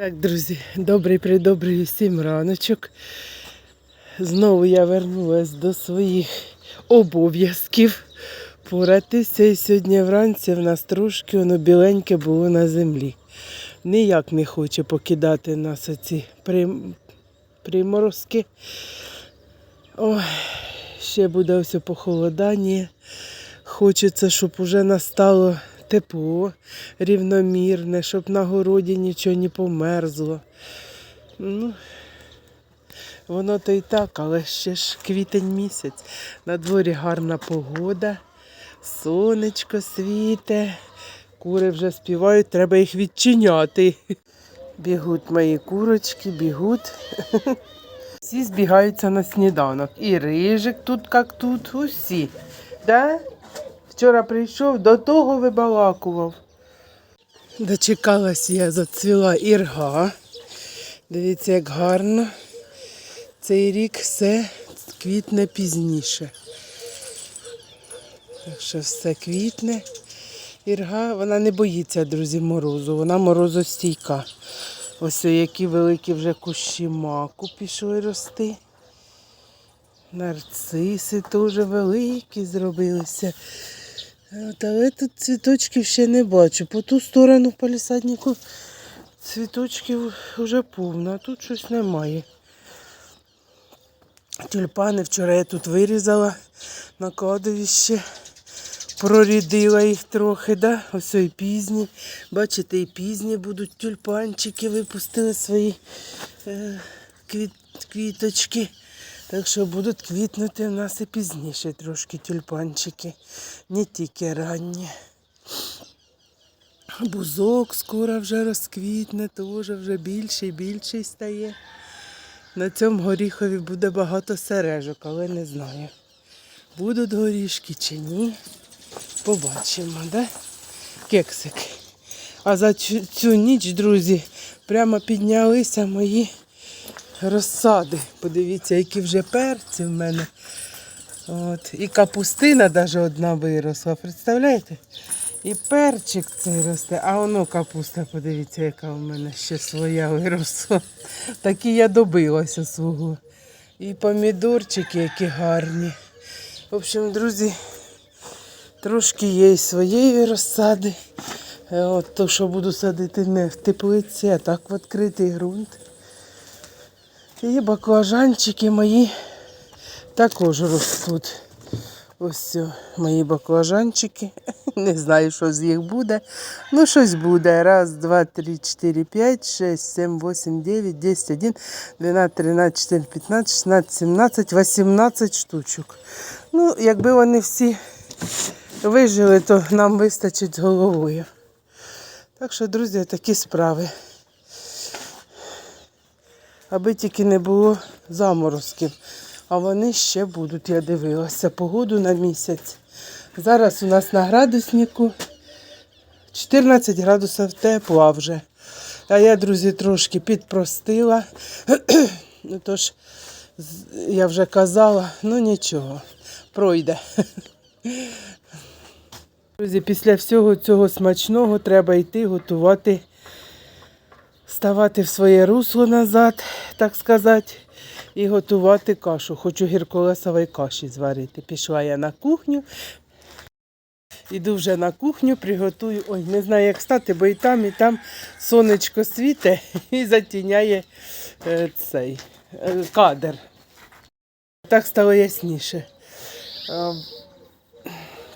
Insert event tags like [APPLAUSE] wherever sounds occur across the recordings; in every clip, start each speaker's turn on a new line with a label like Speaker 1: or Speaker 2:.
Speaker 1: Так, друзі, добрий придобрий всім раночок. Знову я вернулась до своїх обов'язків поратися. І сьогодні вранці в нас трошки воно біленьке було на землі. Ніяк не хоче покидати нас оці прим... приморозки. Ой, ще буде ось похолодання. Хочеться, щоб уже настало тепло, рівномірне, щоб на городі нічого не померзло. Ну, воно то і так, але ще ж квітень місяць. На дворі гарна погода, сонечко світе, кури вже співають, треба їх відчиняти. Бігуть мої курочки, бігуть. [LAUGHS] Всі збігаються на сніданок. І рижик тут, як тут, усі. Да? Вчора прийшов, до того вибалакував. Дочекалась я, зацвіла ірга. Дивіться, як гарно. Цей рік все квітне пізніше. Так що все квітне. Ірга, вона не боїться, друзі, морозу, вона морозостійка. Ось які великі вже кущі маку пішли рости. Нарциси теж великі зробилися. От, але тут цвіточків ще не бачу. По ту сторону палісаднику цвіточків вже повно, а тут щось немає. Тюльпани вчора я тут вирізала на кладовище, прорідила їх трохи, да? ось і пізні. Бачите, і пізні будуть тюльпанчики, випустили свої е, квіт, квіточки. Так що будуть квітнути в нас і пізніше трошки тюльпанчики, не тільки ранні. Бузок скоро вже розквітне, теж вже більший і більший стає. На цьому горіхові буде багато сережок, але не знаю. Будуть горішки чи ні. Побачимо, да? Кексик. А за цю, цю ніч, друзі, прямо піднялися мої розсади. Подивіться, які вже перці в мене. От. І капустина навіть одна виросла. Представляєте? І перчик цей росте, а воно капуста, подивіться, яка в мене ще своя виросла. Такі я добилася свого. І помідорчики, які гарні. В общем, друзі, трошки є і своєї розсади. Е, От то, що буду садити не в теплиці, а так в відкритий ґрунт. І баклажанчики мої також ростуть. Ось мої баклажанчики. [LAUGHS] Не знаю, що з їх буде. Ну, щось буде. Раз, два, три, чотири, п'ять, шесть, сім, вісім, дев'ять, десять, один, дванадцять, тринадцять, чотирнадцять, п'ятнадцять, шістнадцять, сімнадцять, вісімнадцять штучок. Ну, якби вони всі вижили, то нам вистачить з головою. Так що, друзі, такі справи. Аби тільки не було заморозків. А вони ще будуть, я дивилася, погоду на місяць. Зараз у нас на градуснику 14 градусів тепла вже. А я, друзі, трошки підпростила. [CLEARS THROAT] Ну тож, я вже казала, ну нічого, пройде. [LAUGHS] Друзі, після всього цього смачного треба йти готувати, ставати в своє русло назад, так сказати, і готувати кашу. Хочу гірколесової каші зварити. Пішла я на кухню. Іду вже на кухню, приготую. Ой, не знаю, як стати, бо і там, і там сонечко світе [LAUGHS] і затіняє е, цей е, кадр. Так стало ясніше.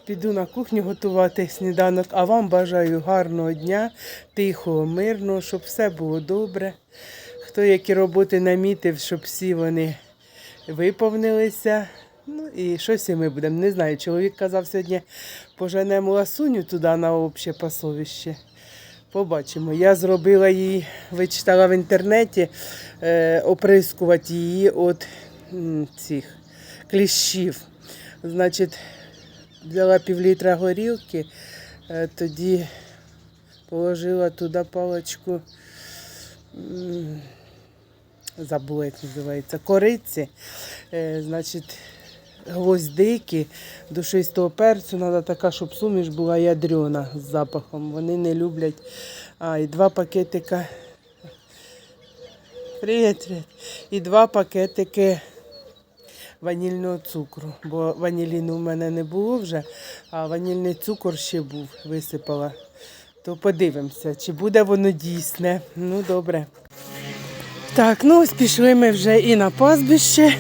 Speaker 1: Піду на кухню готувати сніданок, а вам бажаю гарного дня, тихого, мирного, щоб все було добре. Хто які роботи намітив, щоб всі вони виповнилися. Ну і щось і ми будемо. Не знаю, чоловік казав сьогодні, поженемо ласуню туди на обще пасовище. Побачимо. Я зробила її, вичитала в інтернеті, е, оприскувати її від цих кліщів. Значить, взяла пів літра горілки, е, тоді положила туди паличку, забула, як називається, кориці, е, значить, гвоздики, душистого перцю, треба така, щоб суміш була ядрена з запахом. Вони не люблять. А, і два пакетика Привіт, привіт. І два пакетики ванільного цукру. Бо ваніліну в мене не було вже, а ванільний цукор ще був, висипала. То подивимося, чи буде воно дійсне. Ну, добре. Так, ну ось пішли ми вже і на пастбище.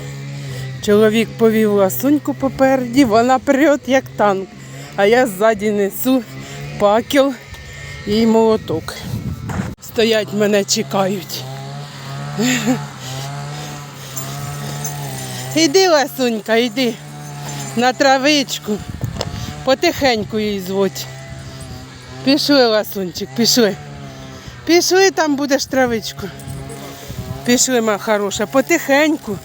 Speaker 1: Чоловік повів ласуньку попереді, вона прет як танк. А я ззаді несу пакел і молоток. Стоять мене чекають. Іди, ласунька, іди на травичку. Потихеньку її звуть. Пішли, ласунчик, пішли. Пішли, там будеш травичку. Пішли, моя хороша, потихеньку.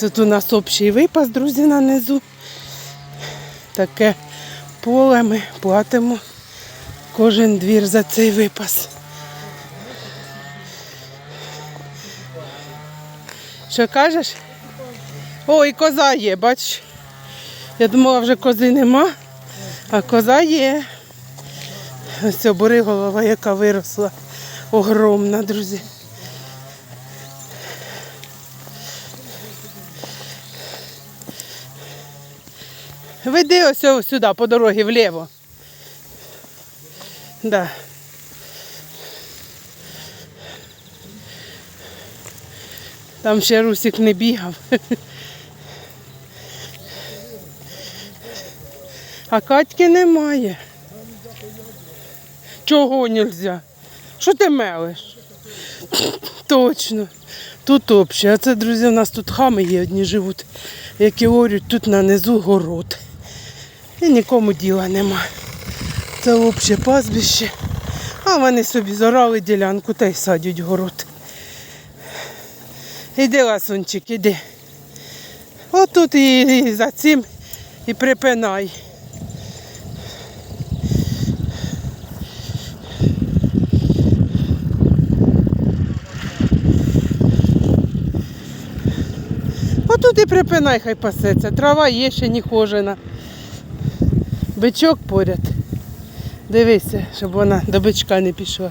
Speaker 1: Тут у нас общий випас, друзі, на низу. Таке поле ми платимо кожен двір за цей випас. Що кажеш? Ой, коза є, бач. Я думала, вже кози нема, а коза є. Ось ця голова, яка виросла. Огромна, друзі. Веди ось сюди, по дорозі вліво. Да. Там ще Русик не бігав. А Катьки немає. Чого нельзя? Що ти мелиш? Точно. Тут обще. А це, друзі, у нас тут хами є одні живуть, які орють тут на низу город. І нікому діла нема. Це взагалі пастбище. А вони собі зорали ділянку та й садять город. Іди, ласунчик, іди. Отут і, і за цим і припинай. Отут і припинай, хай пасеться. Трава є ще не хожена. Бичок поряд. Дивися, щоб вона до бичка не пішла.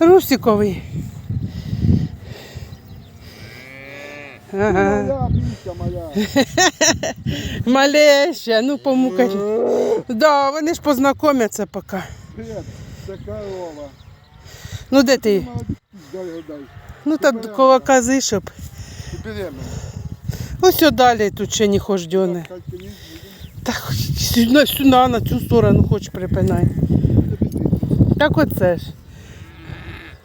Speaker 1: Русиковий. Ага. [LAUGHS] Малеща, ну помукай. Да, вони ж познайомляться поки.
Speaker 2: Привіт, це корова.
Speaker 1: Ну де ти?
Speaker 2: Молодець, дай дай.
Speaker 1: Ну там коло кози, щоб. Ось далі тут ще не хождене. Так сюди, сюди, на цю сторону хоч припинай. Так оце ж.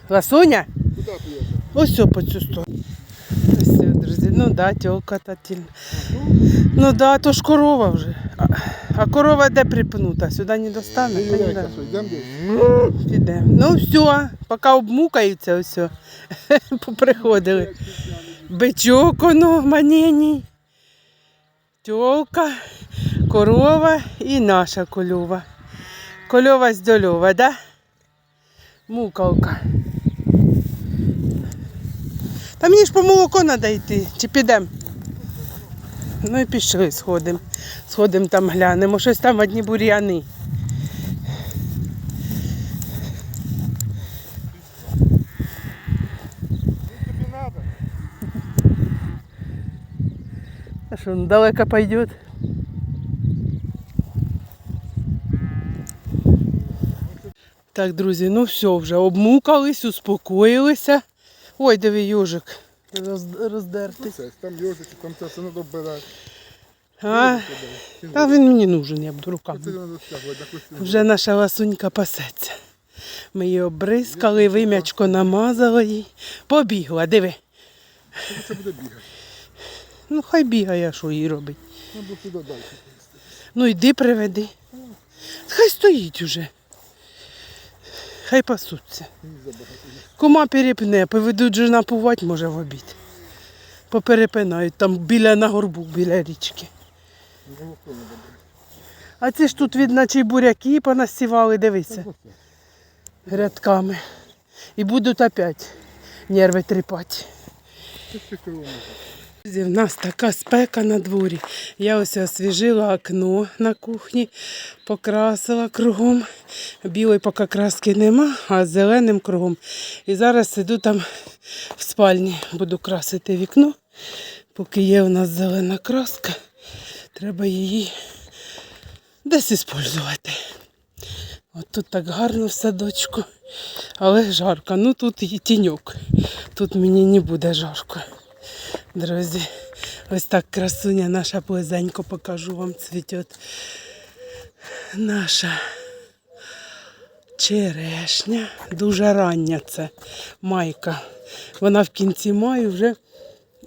Speaker 1: Ласуня?
Speaker 2: Куди поїхав?
Speaker 1: Ось все по цю сторону. Ось все, друзі. Ну да, тілка та тільна. Ну да, то ж корова вже. А, а корова де припнута? Сюди не достане? Та ні, да. Ну все, поки обмукаються, ось все. [LAUGHS] Поприходили. Бичок оно маненій. Тьолка, корова і наша кольова. Кольова здольова, да? Мукалка. Та мені ж по молоко треба йти, чи підемо? Ну і пішли, сходимо. Сходимо там глянемо. Щось там одні бур'яни. А что, он далеко пойдет? Так, друзі, ну все, вже обмукались, успокоїлися. Ой, диви, южик роз- роздертий.
Speaker 2: Це, там йожики, там це все треба вбирати.
Speaker 1: А, та він мені нужен, я буду руками. Вже наша ласунька пасеться. Ми її обризкали, вим'ячко намазали їй. Побігла, диви.
Speaker 2: Це буде бігати.
Speaker 1: Ну хай бігає, а що їй робить. Ну йди приведи. Хай стоїть уже. Хай пасуться. Кума перепне, поведуть же напувати, може в обід. Поперепинають там біля на горбу, біля річки. А ці ж тут, видно, чи буряки понасівали, дивися, рядками. І будуть опять нерви тріпати. Друзі, в нас така спека на дворі. Я ось освіжила окно на кухні, покрасила кругом. Білої поки краски нема, а зеленим кругом. І зараз сиду там в спальні, буду красити вікно. Поки є у нас зелена краска, треба її десь іспользувати. От тут так гарно в садочку, але жарко. Ну тут і тіньок. Тут мені не буде жарко. Друзі, ось так красуня наша близенько покажу вам цвіте. Наша черешня. Дуже рання це майка. Вона в кінці маю вже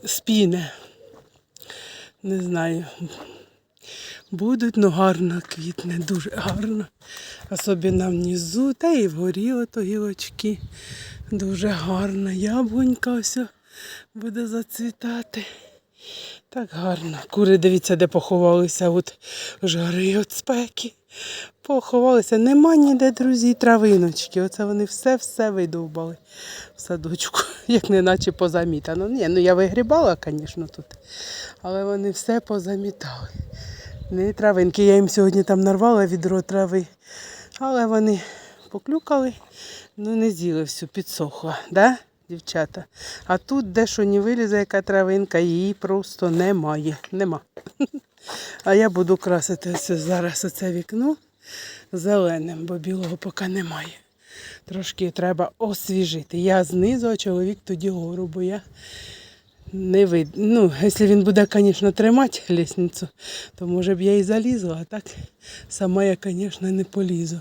Speaker 1: спіне. Не знаю. Будуть, ну гарно квітне, дуже гарно. Особливо внизу, та і вгорі ото гілочки. Дуже гарна яблунька ось буде зацвітати. Так гарно. Кури, дивіться, де поховалися от жари від спеки. Поховалися. Нема ніде, друзі, травиночки. Оце вони все-все видовбали в садочку, [LAUGHS] як неначе позамітано. Ні, ну я вигрібала, звісно, тут. Але вони все позамітали. Не травинки. Я їм сьогодні там нарвала відро трави. Але вони поклюкали, ну не з'їли всю, підсохла, да, дівчата? А тут дещо не вилізе, яка травинка, її просто немає. Нема. [LAUGHS] А я буду красити ось зараз оце вікно зеленим, бо білого поки немає. Трошки треба освіжити. Я знизу, а чоловік тоді гору, бо я не вид... Ну, якщо він буде, звісно, тримати лісницю, то може б я і залізла, а так сама я, звісно, не полізу.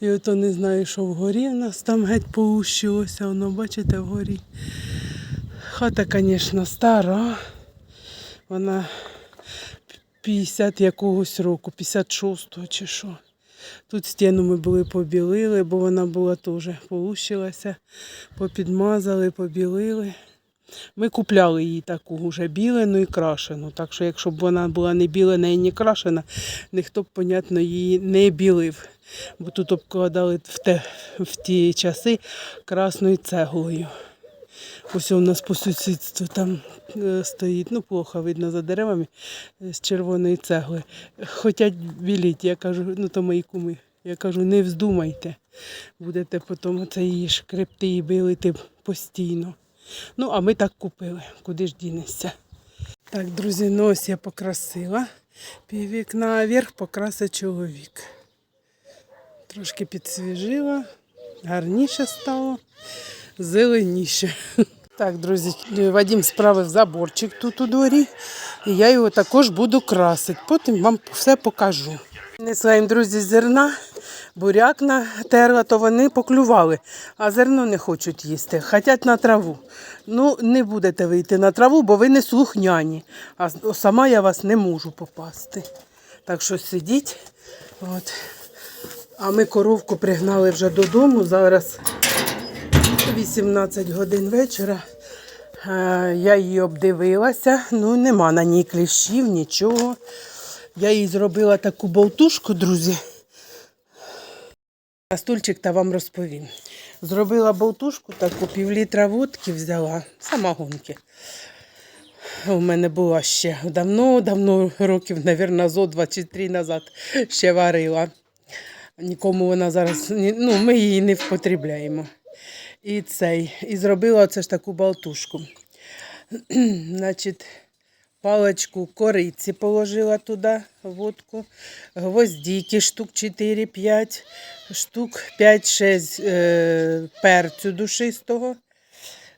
Speaker 1: І ото не знаю, що вгорі у нас там геть поущилося, воно, бачите, вгорі. Хата, звісно, стара. Вона 50 якогось року, 56-го чи що. Тут стіну ми були побілили, бо вона була теж полущилася, попідмазали, побілили. Ми купляли її таку вже білену і крашену. Так що, якщо б вона була не білена і не крашена, ніхто б, понятно, її не білив. Бо тут обкладали в, те, в ті часи красною цеглою. Ось у нас по сусідству там е, стоїть, ну плохо видно за деревами е, з червоної цегли. Хотять біліть, я кажу, ну то мої куми. Я кажу, не вздумайте. Будете потім це її шкребти і билити постійно. Ну, а ми так купили, куди ж дінешся. Так, друзі, ну ось я покрасила. Пів вікна, а верх покрасить чоловік. Трошки підсвіжила, гарніше стало, зеленіше. [LAUGHS] Так, друзі, Вадим справив заборчик тут у дворі, і я його також буду красити. Потім вам все покажу. Несла їм, друзі, зерна, буряк натерла, то вони поклювали, а зерно не хочуть їсти, хотять на траву. Ну, не будете вийти на траву, бо ви не слухняні, а сама я вас не можу попасти. Так що сидіть. От. А ми коровку пригнали вже додому. Зараз 18 годин вечора. Е, Я її обдивилася, ну нема на ній кліщів, нічого. Я їй зробила таку болтушку, друзі. А стульчик та вам розповім. Зробила болтушку, таку півлітра водки взяла, самогонки. У мене була ще давно-давно, років, мабуть, зо два чи три назад ще варила. Нікому вона зараз, ну, ми її не впотребляємо. І цей, і зробила це ж таку болтушку. [CLEARS THROAT] Значить, паличку кориці положила туди, водку, гвоздики штук 4-5, штук 5-6 е, перцю душистого.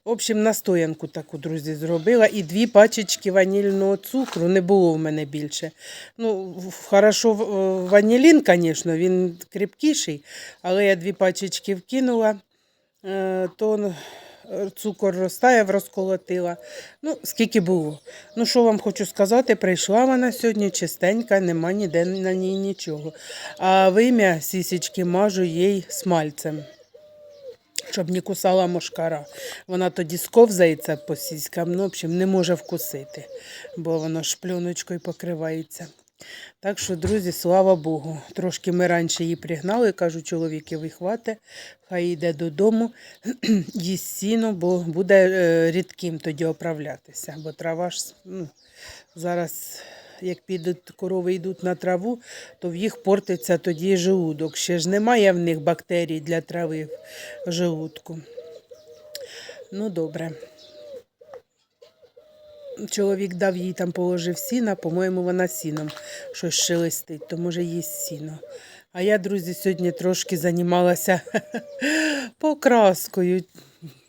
Speaker 1: В общем, настоянку таку, друзі, зробила. І дві пачечки ванільного цукру. Не було в мене більше. Ну, хорошо, ванілін, звісно, він крепкіший, але я дві пачечки вкинула, е, то цукор розтаяв, розколотила. Ну, скільки було. Ну, що вам хочу сказати, прийшла вона сьогодні чистенька, нема ніде на ній нічого. А вим'я сісічки мажу їй смальцем щоб не кусала мошкара. Вона тоді сковзається по сіськам, ну, в общем, не може вкусити, бо воно ж пленочкою покривається. Так що, друзі, слава Богу. Трошки ми раніше її пригнали, кажу, чоловікові хвате, хай йде додому, [CLEARS THROAT] їсть сіно, бо буде е, рідким тоді оправлятися. Бо трава ж ну, зараз, як підуть корови йдуть на траву, то в їх портиться тоді желудок. Ще ж немає в них бактерій для трави в желудку. Ну, добре. Чоловік дав їй там положив сіна, по-моєму, вона сіном щось шелестить, то може їсть сіно. А я, друзі, сьогодні трошки займалася [LAUGHS] покраскою.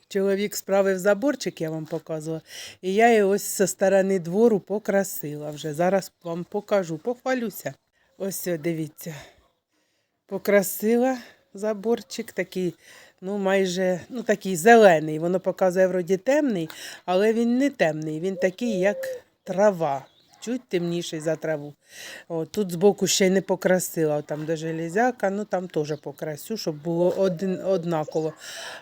Speaker 1: Чоловік справив заборчик, я вам показувала, і я його ось зі сторони двору покрасила вже. Зараз вам покажу, похвалюся. Ось, дивіться. Покрасила заборчик такий, ну майже ну, такий зелений. Воно показує вроді темний, але він не темний, він такий, як трава. Чуть темніший за траву. О, тут збоку ще й не покрасила, там де железяка, ну там теж покрасю, щоб було один, однаково.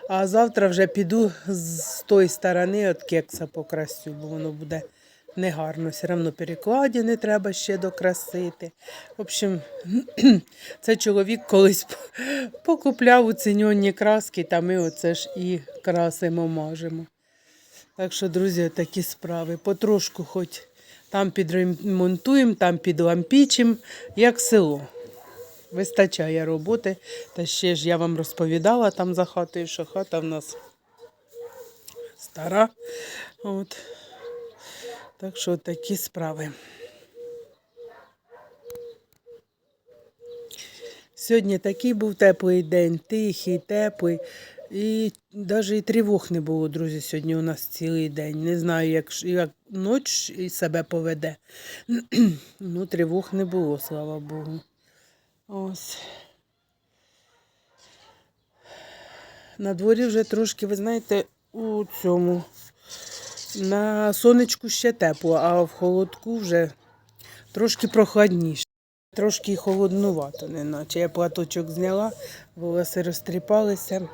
Speaker 1: А завтра вже піду з тої сторони от кекса покрасю, бо воно буде негарно. Все одно перекладини треба ще докрасити. В общем, [CLEARS THROAT] це чоловік колись покупляв у ціньонні краски, та ми оце ж і красимо, мажемо. Так що, друзі, такі справи. Потрошку хоч там підремонтуємо, там підлампічимо, як село. Вистачає роботи. Та ще ж я вам розповідала там за хатою, що хата в нас стара. От. Так що такі справи. Сьогодні такий був теплий день, тихий, теплий. І навіть і тривог не було, друзі, сьогодні у нас цілий день. Не знаю, як, як ніч себе поведе. [CLEARS THROAT] ну, тривог не було, слава Богу. Ось. На дворі вже трошки, ви знаєте, у цьому. На сонечку ще тепло, а в холодку вже трошки прохладніше. Трошки холоднувато, неначе. Я платочок зняла, волоси розтріпалися.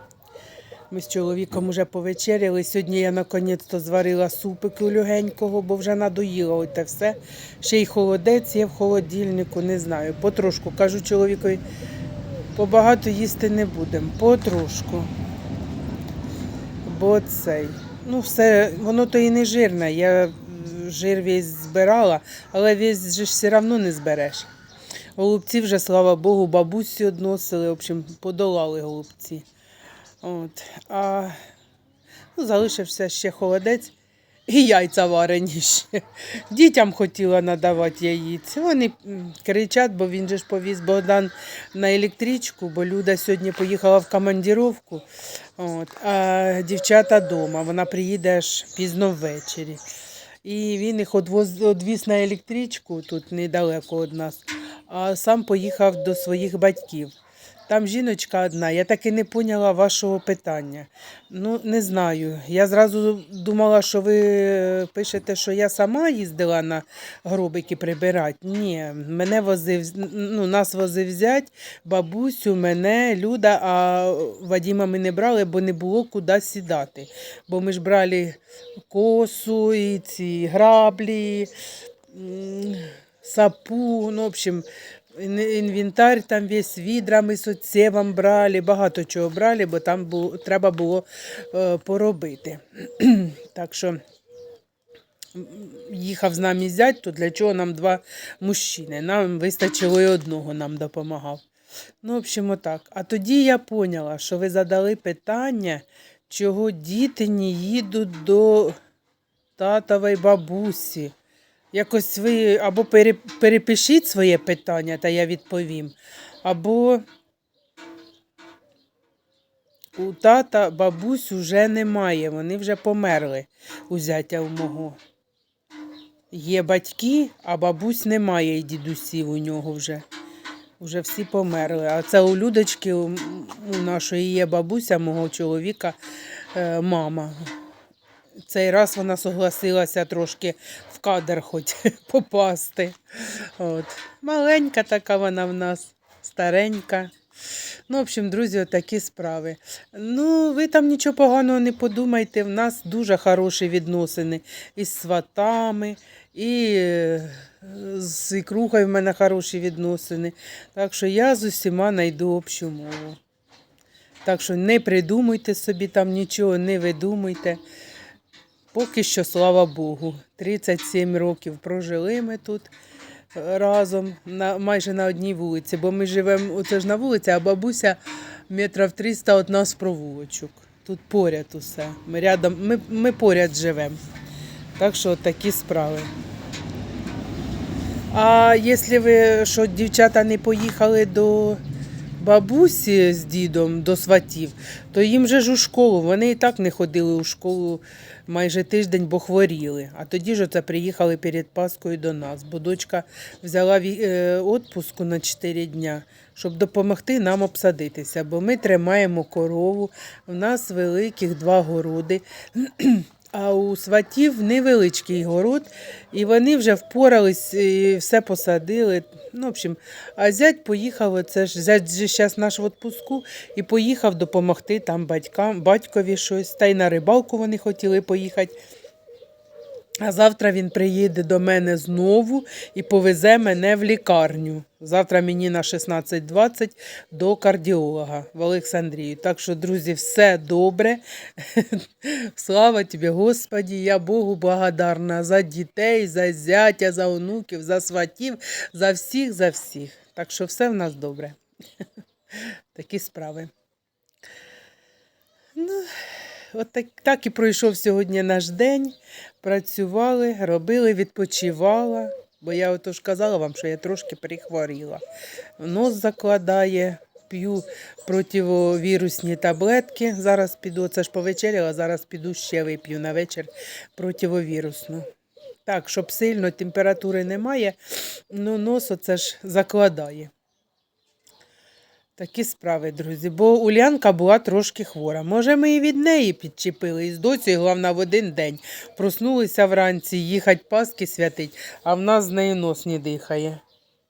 Speaker 1: Ми з чоловіком вже повечеряли. Сьогодні я наконець-то зварила супику легенького, бо вже надоїла оте все. Ще й холодець є в холодильнику, не знаю. Потрошку. Кажу чоловікові, побагато їсти не будемо. Потрошку. Бо цей. Ну, все, воно то і не жирне. Я жир весь збирала, але весь же ж все одно не збереш. Голубці вже, слава Богу, бабусі односили, в общем, подолали голубці. От. А ну, залишився ще холодець і яйця варені ще. Дітям хотіла надавати яїць. Вони кричать, бо він же ж повіз Богдан на електричку, бо Люда сьогодні поїхала в командіровку. От. А дівчата вдома. Вона приїде аж пізно ввечері. І він їх одвіз на електричку, тут недалеко від нас, а сам поїхав до своїх батьків. Там жіночка одна, я так і не поняла вашого питання. Ну, не знаю. Я зразу думала, що ви пишете, що я сама їздила на гробики прибирати. Ні, мене возив, ну, нас возив зять, бабусю, мене, Люда, а Вадіма ми не брали, бо не було куди сідати. Бо ми ж брали косу і ці граблі, сапу, ну, в общем, інвентар там весь відрами з оцевом брали, багато чого брали, бо там було, треба було е, поробити. [CLEARS THROAT] так що їхав з нами зять, то для чого нам два мужчини? Нам вистачило і одного нам допомагав. Ну, в общем, отак. А тоді я поняла, що ви задали питання, чого діти не їдуть до татової бабусі. Якось ви або перепишіть своє питання, та я відповім, або у тата бабусь уже немає, вони вже померли у зятя у мого. Є батьки, а бабусь немає і дідусів у нього вже. Вже всі померли. А це у Людочки, у, нашої є бабуся, мого чоловіка, е, мама. Цей раз вона согласилася трошки кадр хоч [LAUGHS] попасти. От. Маленька така вона в нас, старенька. Ну, в общем, друзі, отакі справи. Ну, ви там нічого поганого не подумайте. В нас дуже хороші відносини із сватами, і З ікрухою в мене хороші відносини. Так що я з усіма знайду общу мову. Так що не придумуйте собі там нічого, не видумуйте. Поки що, слава Богу, 37 років прожили ми тут е, разом на, майже на одній вулиці, бо ми живемо оце ж на вулиці, а бабуся метрів 300 від нас провулочок. Тут поряд усе. Ми, рядом, ми, ми поряд живемо. Так що такі справи. А якщо ви що дівчата не поїхали до бабусі з дідом, до сватів, то їм же ж у школу. Вони і так не ходили у школу майже тиждень, бо хворіли. А тоді ж оце приїхали перед Паскою до нас, бо дочка взяла е, відпуску на 4 дня, щоб допомогти нам обсадитися. Бо ми тримаємо корову, в нас великих два городи. А у сватів невеличкий город, і вони вже впорались, і все посадили. Ну, в общем, а зять поїхав, це ж зять же зараз наш в відпуску, і поїхав допомогти там батькам, батькові щось. Та й на рибалку вони хотіли поїхати. А завтра він приїде до мене знову і повезе мене в лікарню. Завтра мені на 16.20 до кардіолога в Олександрію. Так що, друзі, все добре. [LAUGHS] Слава тобі, Господі, я Богу благодарна за дітей, за зятя, за онуків, за сватів, за всіх, за всіх. Так що все в нас добре. [LAUGHS] Такі справи. Ну, от так, так і пройшов сьогодні наш день. Працювали, робили, відпочивала. Бо я отож казала вам, що я трошки прихворіла. Нос закладає, п'ю противовірусні таблетки. Зараз піду, це ж повечеряла, зараз піду ще вип'ю на вечір противовірусну. Так, щоб сильно температури немає, ну нос оце ж закладає. Такі справи, друзі. Бо Улянка була трошки хвора. Може, ми і від неї підчепили. І з доцею, головне, в один день. Проснулися вранці, їхать паски святить, а в нас з неї нос не дихає.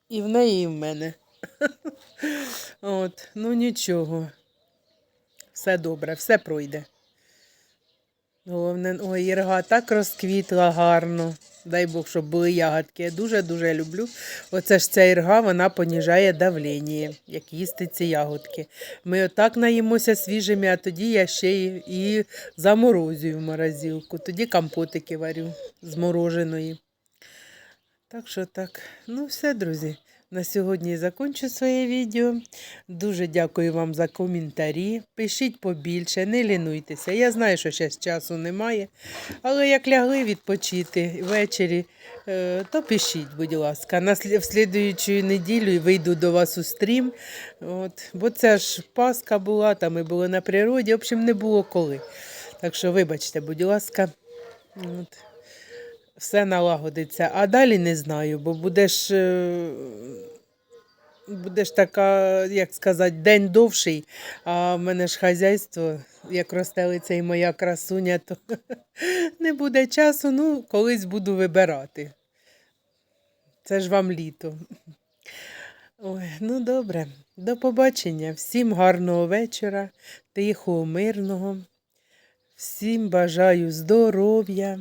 Speaker 1: І в неї, і в мене. [LAUGHS] От, ну нічого. Все добре, все пройде. Головне, ой, Ірга так розквітла гарно. Дай Бог, щоб були ягодки. Я дуже-дуже люблю. Оце ж ця ірга, вона поніжає давлення, як їсти ці ягодки. Ми отак наїмося свіжими, а тоді я ще і, і заморозюю в морозилку. Тоді компотики варю з мороженої. Так що так. Ну, все, друзі. На сьогодні закінчу своє відео. Дуже дякую вам за коментарі. Пишіть побільше, не лінуйтеся. Я знаю, що зараз часу немає. Але як лягли відпочити ввечері, е, то пишіть, будь ласка. На слідуючу неділю вийду до вас у стрім. От, бо це ж Пасха була, там ми були на природі. В общем, не було коли. Так що, вибачте, будь ласка. От все налагодиться. А далі не знаю, бо будеш, будеш така, як сказати, день довший, а в мене ж хазяйство, як ростелиця і моя красуня, то [LAUGHS] не буде часу, ну, колись буду вибирати. Це ж вам літо. Ой, ну добре, до побачення. Всім гарного вечора, тихого, мирного. Всім бажаю здоров'я,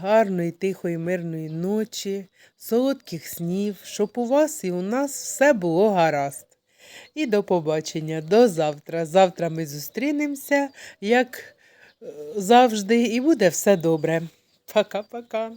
Speaker 1: гарної, тихої, мирної ночі, солодких снів, щоб у вас і у нас все було гаразд. І до побачення, до завтра. Завтра ми зустрінемося, як е, завжди, і буде все добре. Пока-пока.